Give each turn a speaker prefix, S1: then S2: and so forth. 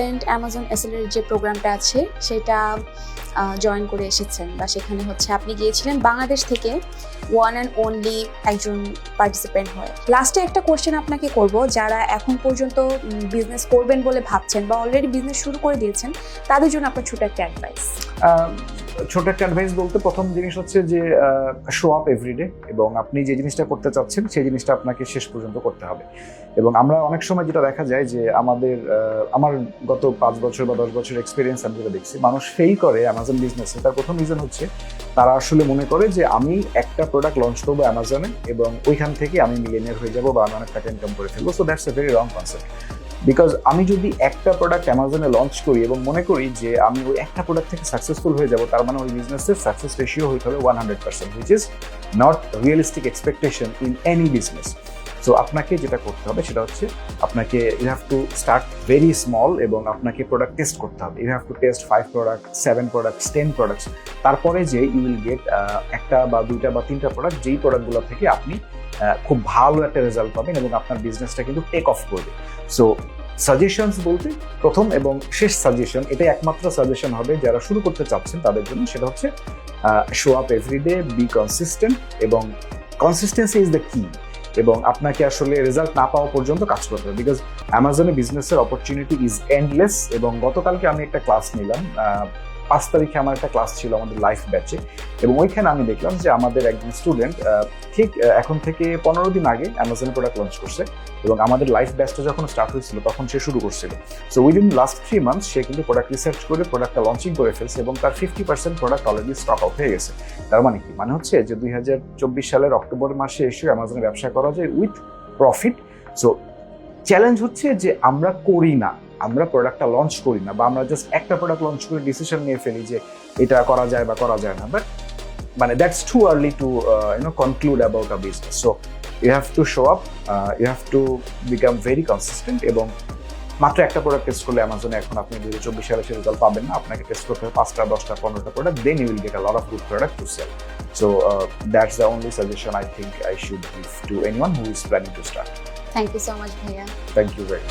S1: Recent Amazon এসএলের যে প্রোগ্রামটা আছে, সেটা জয়েন করে এসেছেন বা সেখানে হচ্ছে আপনি গিয়েছিলেন বাংলাদেশ থেকে ওয়ান অ্যান্ড অনলি একজন পার্টিসিপেন্ট হয়ে। লাস্টে একটা কোয়েশ্চেন আপনাকে করব, যারা এখন পর্যন্ত বিজনেস করবেন বলে ভাবছেন বা অলরেডি বিজনেস শুরু করে দিয়েছেন, তাদের জন্য আপনার ছোট একটা অ্যাডভাইস
S2: ছোট একটা অ্যাডভাইস বলতে প্রথম জিনিস হচ্ছে যে শো আপ এভরিডে এবং আপনি যে জিনিসটা করতে চাচ্ছেন, সেই জিনিসটা আপনাকে শেষ পর্যন্ত করতে হবে। এবং আমরা অনেক সময় যেটা দেখা যায় যে, আমাদের আমার গত পাঁচ বছর বা দশ বছর এক্সপিরিয়েন্স আমি যেটা দেখছি, মানুষ ফেল করে অ্যামাজন বিজনেসে তার প্রথম রিজন হচ্ছে, তারা আসলে মনে করে যে, আমি একটা প্রোডাক্ট লঞ্চ করব অ্যামাজনে এবং ওইখান থেকে আমি মিলিয়নিয়ার হয়ে যাব বা আমি অনেক টাকা ইনকাম করে ফেলব। So that's a very wrong concept because আমি যদি একটা প্রোডাক্ট অ্যামাজনে লঞ্চ করি এবং মনে করি যে আমি ওই একটা প্রোডাক্ট থেকে সাকসেসফুল হয়ে যাব, তার মানে ওই বিজনেসের সাকসেস রেশিও হতে হবে one hundred percent which is not realistic expectation in any business so আপনাকে যেটা করতে হবে সেটা হচ্ছে আপনাকে you have to start very small এবং আপনাকে প্রোডাক্ট টেস্ট করতে হবে। You have to test five product seven products ten products তারপরে যে ইউ উইল গেট একটা বা দুইটা বা তিনটা প্রোডাক্ট যেই প্রোডাক্টগুলো থেকে আপনি খুব ভালো একটা রেজাল্ট পাবেন এবং আপনার বিজনেসটা কিন্তু টেক অফ করবে। সো সাজেশনস বলতে প্রথম এবং শেষ সাজেশন এটাই একমাত্র সাজেশন হবে যারা শুরু করতে চাচ্ছেন তাদের জন্য। সেটা হচ্ছে show up everyday be consistent এবং কনসিস্টেন্সি ইজ দ্য কি এবং আপনাকে আসলে রেজাল্ট না পাওয়া পর্যন্ত কাজ করতে হবে। বিকজ অ্যামাজনে বিজনেসের অপরচুনিটি ইজ এন্ডলেস এবং গতকালকে আমি একটা ক্লাস নিলাম পাঁচ তারিখে আমার একটা ক্লাস ছিল আমাদের লাইফ ব্যাচে এবং ওইখানে আমি দেখলাম যে আমাদের একজন স্টুডেন্ট ঠিক এখন থেকে পনেরো দিন আগে অ্যামাজনে প্রোডাক্ট লঞ্চ করছে এবং আমাদের লাইফ ব্যাচটা যখন স্টার্ট হয়েছিল তখন সে শুরু করছিল। So within last three months সে কিন্তু প্রোডাক্ট রিসার্চ করে প্রোডাক্টটা লঞ্চিং করে ফেলছে এবং তার fifty percent product already stock out হয়ে গেছে। তার মানে কি? মানে হচ্ছে যে দুই হাজার চব্বিশ সালের অক্টোবর মাসে এসে অ্যামাজনে ব্যবসা করা যায় উইথ প্রফিট সো চ্যালেঞ্জ হচ্ছে যে আমরা করি না। আমরা প্রোডাক্টটা লঞ্চ করি না বা আমরা জাস্ট একটা প্রোডাক্ট লঞ্চ করে ডিসিশন নিয়ে ফেলি যে এটা করা যায় বা করা যায় না। বাট মানে that's too early to you know conclude about a business so you have to show up you have to become very consistent এবং মাত্র একটা প্রোডাক্ট টেস্ট করলে অ্যামাজনে এখন আপনি দুই হাজার চব্বিশ সালে সে রেজাল্ট পাবেন না। আপনাকে টেস্ট করতে হবে পাঁচটা, দশটা, পনেরোটা product then you will get a lot of good product to sell so that's the only suggestion I think I should give to anyone who is planning to start
S1: thank you so much ভাইয়া
S2: thank you very